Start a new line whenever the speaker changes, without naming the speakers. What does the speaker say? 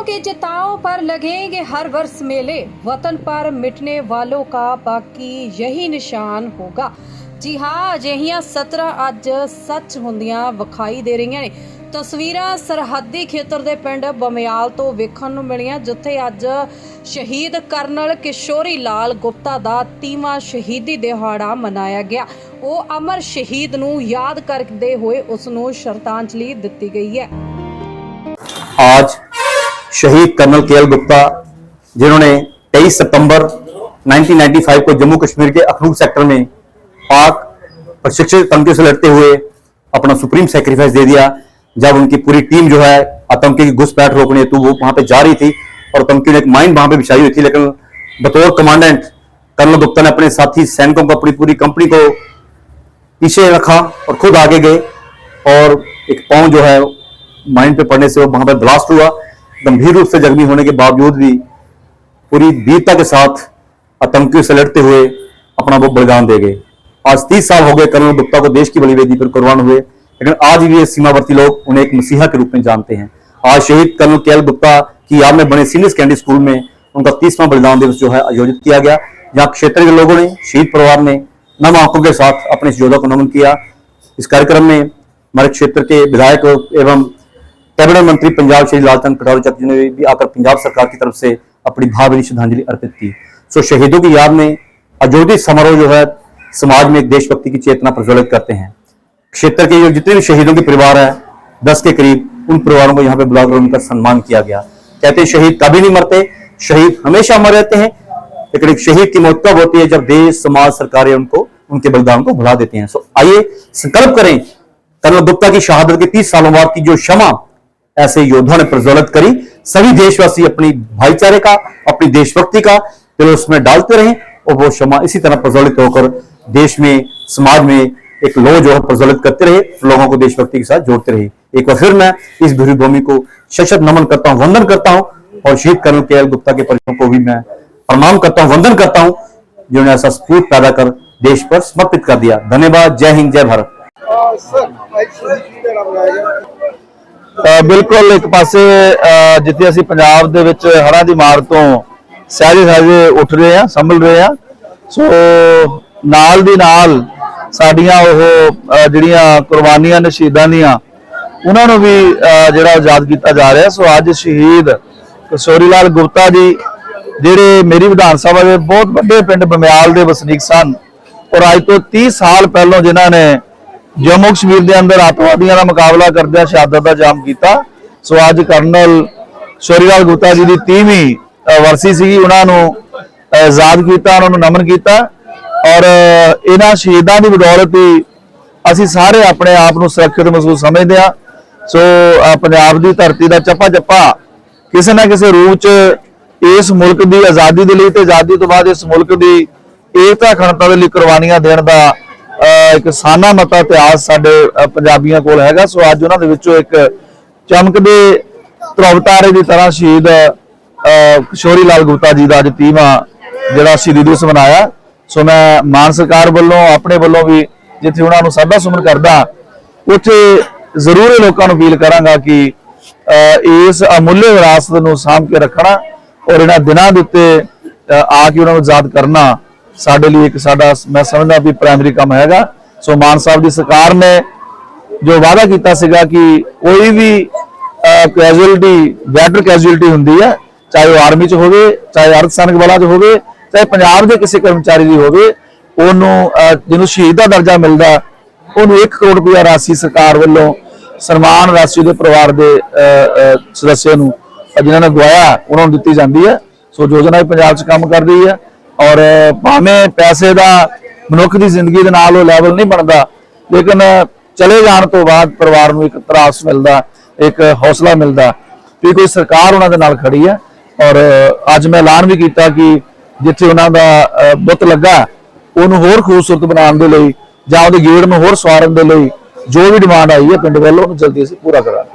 के चिताओं पर लगेंगे हर वर्ष मेले वतन पर मिटने वालों का बाकी यही ਨਿਸ਼ਾਨ ਹੋਗਾ ਜੀ ਹਾਂ ਅਜਿਹੀਆਂ 17 ਅੱਜ ਸੱਚ ਹੁੰਦੀਆਂ ਵਿਖਾਈ ਦੇ ਰਹੀਆਂ ਨੇ ਤਸਵੀਰਾਂ ਸਰਹੱਦੀ ਖੇਤਰ ਦੇ ਪਿੰਡ ਬਮਿਆਲ ਤੋਂ ਵੇਖਣ ਨੂੰ ਮਿਲੀਆਂ ਜਿੱਥੇ ਅੱਜ ਸ਼ਹੀਦ ਕਰਨਲ ਕਿਸ਼ੋਰੀ ਲਾਲ ਗੁਪਤਾ ਦਾ 30ਵਾਂ ਸ਼ਹੀਦੀ ਦਿਹਾੜਾ ਮਨਾਇਆ ਗਿਆ ਉਹ ਅਮਰ ਸ਼ਹੀਦ ਨੂੰ ਯਾਦ ਕਰਦੇ ਹੋਏ ਉਸ ਨੂੰ ਸ਼ਰਧਾਂਜਲੀ ਦਿੱਤੀ ਗਈ ਹੈ
आज शहीद कर्नल के गुप्ता, जिन्होंने 23 सितंबर 1995 को जम्मू कश्मीर के अखनूर सेक्टर में पाक प्रशिक्षित तंकियों से लड़ते हुए अपना सुप्रीम सेक्रीफाइस दे दिया। जब उनकी पूरी टीम जो है आतंकी की घुसपैठ रोकने हेतु वो वहाँ पे जा रही थी और आतंकियों ने एक माइंड वहाँ पे बिछाई हुई थी। लेकिन बतौर कमांडेंट कर्नल गुप्ता ने अपने साथी सैनिकों को, अपनी पूरी कंपनी को पीछे रखा और खुद आगे गए और एक पाँव जो है माइंड पे पड़ने से वो वहाँ पर ब्लास्ट हुआ। गंभीर रूप से जख्मी होने के बावजूद भी पूरी वीरता के साथ आतंकियों से लड़ते हुए अपना वो बलिदान दे गए। आज तीस साल हो गए कर्नल गुप्ता को देश की बलि वेदी पर कुर्बान हुए, लेकिन आज भी ये सीमावर्ती लोग उन्हें एक मसीहा के रूप में जानते हैं। आज शहीद कर्नल के गुप्ता की याद में बने सीनियर सेकेंडरी स्कूल में उनका तीसवां बलिदान दिवस जो है आयोजित किया गया। जहाँ क्षेत्र के लोगों ने, शहीद परिवार ने नम आँखों के साथ अपने इस योद्धा को नमन किया। इस कार्यक्रम में हमारे क्षेत्र के विधायक एवं कैबिनेट मंत्री पंजाब श्री लालचंद कटौरी चक जी ने भी आकर पंजाब सरकार की तरफ़ से अपनी भावभीनी श्रद्धांजलि अर्पित की। सो शहीदों की याद में आयोजित समारोह जो है, समाज में एक देशभक्ति की चेतना प्रज्वलित करते हैं। क्षेत्र के जो जितने भी शहीदों के परिवार है, दस के करीब, उन परिवारों को यहाँ पे बुलाकर उनका सम्मान किया गया। कहते हैं, शहीद कभी नहीं मरते, शहीद हमेशा अमर रहते हैं, लेकिन एक शहीद की मौत कब होती है जब देश, समाज, सरकारें उनको, उनके बलिदान को भुला देते हैं। सो आइए संकल्प करें, कर्नल गुप्ता की शहादत के तीस सालों बाद की जो क्षमा ऐसे योद्धा ने प्रज्वलित करी। सभी देशवासी अपनी भाईचारे का, अपनी देशभक्ति का दिल उसमें डालते रहें और वो क्षमा इसी तरह प्रज्वलित होकर देश में, समाज में एक लो जो है प्रज्वलित करते रहे, लोगों को देशभक्ति के साथ जोड़ते रहे। एक बार फिर मैं इस भूमि को शशत नमन करता हूँ, वंदन करता हूँ और शहीद कर्नल के एल गुप्ता के परिजनों को भी मैं प्रणाम करता हूँ, वंदन करता हूँ, जिन्होंने ऐसा स्फूर्त पैदा कर देश पर समर्पित कर दिया। धन्यवाद। जय हिंद, जय भारत।
ਬਿਲਕੁਲ ਇੱਕ ਪਾਸੇ ਜਿੱਥੇ ਅਸੀਂ ਪੰਜਾਬ ਦੇ ਵਿੱਚ ਹੜ੍ਹਾਂ ਦੀ ਮਾਰ ਤੋਂ ਸਹਿਜੇ ਸਹਿਜੇ ਉੱਠ ਰਹੇ ਆ ਸੰਭਲ ਰਹੇ ਆ ਸੋ, ਨਾਲ ਦੀ ਨਾਲ ਸਾਡੀਆਂ ਉਹ ਜਿਹੜੀਆਂ ਕੁਰਬਾਨੀਆਂ ਨੇ, ਸ਼ਹੀਦਾਂ ਦੀਆਂ, ਉਹਨਾਂ ਨੂੰ ਵੀ ਜਿਹੜਾ ਯਾਦ ਕੀਤਾ ਜਾ ਰਿਹਾ। ਸੋ, ਅੱਜ ਸ਼ਹੀਦ ਕਿਸ਼ੋਰੀ ਲਾਲ ਗੁਪਤਾ ਜੀ, ਜਿਹੜੇ ਮੇਰੀ ਵਿਧਾਨ ਸਭਾ ਦੇ ਬਹੁਤ ਵੱਡੇ ਪਿੰਡ ਬਮਿਆਲ ਦੇ ਵਸਨੀਕ ਸਨ, ਔਰ ਅੱਜ ਤੋਂ 30 ਸਾਲ ਪਹਿਲਾਂ ਜਿਨ੍ਹਾਂ ਨੇ ਜੰਮੂ ਕਸ਼ਮੀਰ ਦੇ ਅੰਦਰ ਆਤਵਾਦੀਆਂ ਦਾ ਮੁਕਾਬਲਾ ਕਰਦਿਆਂ ਸ਼ਹਾਦਤ ਦਾ ਜਾਮ ਕੀਤਾ। ਸੋ ਅੱਜ ਕਰਨਲ ਸ਼ੋਰੀਲਾਲ ਗੁਪਤਾ ਜੀ ਦੀ 30ਵੀਂ ਵਰਸੀ ਸੀਗੀ। ਉਹਨਾਂ ਨੂੰ ਆਜ਼ਾਦ ਕੀਤਾ, ਉਹਨਾਂ ਨੂੰ ਨਮਨ ਕੀਤਾ। ਔਰ ਇਹਨਾਂ ਸ਼ਹੀਦਾਂ ਦੀ ਬਦੌਲਤ ਹੀ ਅਸੀਂ ਸਾਰੇ ਆਪਣੇ ਆਪ ਨੂੰ ਸੁਰੱਖਿਅਤ ਮਹਿਸੂਸ ਸਮਝਦੇ ਹਾਂ। ਸੋ ਪੰਜਾਬ ਦੀ ਧਰਤੀ ਦਾ ਚੱਪਾ ਚੱਪਾ ਕਿਸੇ ਨਾ ਕਿਸੇ ਰੂਪ ਚ ਇਸ ਮੁਲਕ ਦੀ ਆਜ਼ਾਦੀ ਦੇ ਲਈ ਤੇ ਆਜ਼ਾਦੀ ਤੋਂ ਬਾਅਦ ਇਸ ਮੁਲਕ ਦੀ ਏਕਤਾ ਅਖੰਡਤਾ ਦੇ ਲਈ ਕੁਰਬਾਨੀਆਂ ਦੇਣ ਦਾ ਇੱਕ ਸਾਨਾ ਮਤਾ ਇਤਿਹਾਸ ਸਾਡੇ ਪੰਜਾਬੀਆਂ ਕੋਲ ਹੈਗਾ। ਸੋ ਅੱਜ ਉਹਨਾਂ ਦੇ ਵਿੱਚੋਂ ਇੱਕ ਚਮਕਦੇ ਧਰੁਵਤਾਰੇ ਦੀ ਤਰ੍ਹਾਂ ਸ਼ਹੀਦ ਅਹ, ਕਿਸ਼ੋਰੀ ਲਾਲ ਗੁਪਤਾ ਜੀ ਦਾ ਅੱਜ 30ਵਾਂ ਜਿਹੜਾ ਸ਼ਹੀਦੀ ਦਿਵਸ ਮਨਾਇਆ। ਸੋ ਮੈਂ ਮਾਨ ਸਰਕਾਰ ਵੱਲੋਂ ਆਪਣੇ ਵੱਲੋਂ ਵੀ ਜਿੱਥੇ ਉਹਨਾਂ ਨੂੰ ਸਾਦਾ ਸੁਮਨ ਕਰਦਾ ਉੱਥੇ ਜ਼ਰੂਰ ਇਹ ਲੋਕਾਂ ਨੂੰ ਅਪੀਲ ਕਰਾਂਗਾ ਕਿ ਇਸ ਅਮੁੱਲੇ ਵਿਰਾਸਤ ਨੂੰ ਸਾਂਭ ਕੇ ਰੱਖਣਾ ਔਰ ਇਹਨਾਂ ਦਿਨਾਂ ਦੇ ਉੱਤੇ ਆ ਕੇ ਉਹਨਾਂ ਨੂੰ ਯਾਦ ਕਰਨਾ ਸਾਡੇ ਲਈ ਇੱਕ ਸਾਡਾ ਮੈਂ ਸਮਝਦਾ ਵੀ ਪ੍ਰਾਇਮਰੀ ਕੰਮ ਹੈਗਾ। ਸੋ ਮਾਨ ਸਾਹਿਬ ਦੀ ਸਰਕਾਰ ਨੇ ਜੋ ਵਾਅਦਾ ਕੀਤਾ ਸੀਗਾ ਕਿ ਕੋਈ ਵੀ ਕੈਜੂਅਲਟੀ ਬੈਟਰ ਕੈਜੂਅਲਟੀ ਹੁੰਦੀ ਹੈ ਚਾਹੇ ਉਹ ਆਰਮੀ ਚ ਹੋਵੇ ਚਾਹੇ ਅਰਧ ਸੈਨਿਕ ਬਲਾਂ ਚ ਹੋਵੇ ਚਾਹੇ ਪੰਜਾਬ ਦੇ ਕਿਸੇ ਕਰਮਚਾਰੀ ਦੀ ਹੋਵੇ ਉਹਨੂੰ ਜਿਹਨੂੰ ਸ਼ਹੀਦ ਦਾ ਦਰਜਾ ਮਿਲਦਾ ਉਹਨੂੰ 1 ਕਰੋੜ ਰੁਪਇਆ ਰਾਸ਼ੀ ਸਰਕਾਰ ਵੱਲੋਂ ਸਨਮਾਨ ਰਾਸ਼ੀ ਦੇ ਪਰਿਵਾਰ ਦੇ ਅਹ, ਸਦੱਸਿਆਂ ਨੂੰ ਅਹ, ਜਿਨ੍ਹਾਂ ਨੇ ਗਵਾਇਆ ਉਹਨਾਂ ਨੂੰ ਦਿੱਤੀ ਜਾਂਦੀ ਹੈ ਸੋ ਯੋਜਨਾ ਵੀ ਪੰਜਾਬ 'ਚ ਕੰਮ ਕਰ ਰਹੀ ਹੈ ਔਰ ਭਾਵੇਂ ਪੈਸੇ ਦਾ ਮਨੁੱਖ ਦੀ ਜ਼ਿੰਦਗੀ ਦੇ ਨਾਲ ਉਹ ਲੈਵਲ ਨਹੀਂ ਬਣਦਾ, ਲੇਕਿਨ ਚਲੇ ਜਾਣ ਤੋਂ ਬਾਅਦ ਪਰਿਵਾਰ ਨੂੰ ਇੱਕ ਤਰਾਸ ਮਿਲਦਾ, ਇੱਕ ਹੌਸਲਾ ਮਿਲਦਾ ਕਿ ਕੋਈ ਸਰਕਾਰ ਉਹਨਾਂ ਦੇ ਨਾਲ ਖੜੀ ਹੈ। ਔਰ ਅੱਜ ਮੈਂ ਐਲਾਨ ਵੀ ਕੀਤਾ ਕਿ ਜਿੱਥੇ ਉਹਨਾਂ ਦਾ ਬੁੱਤ ਲੱਗਾ, ਉਹਨੂੰ ਹੋਰ ਖੂਬਸੂਰਤ ਬਣਾਉਣ ਦੇ ਲਈ ਜਾਂ ਉਹਦੇ ਗੇੜ ਨੂੰ ਹੋਰ ਸਵਾਰਨ ਦੇ ਲਈ ਜੋ ਵੀ ਡਿਮਾਂਡ ਆਈ ਹੈ, ਪਿੰਡ ਵੱਲੋਂ ਉਹਨੂੰ ਜਲਦੀ ਅਸੀਂ ਪੂਰਾ ਕਰਾਂਗੇ।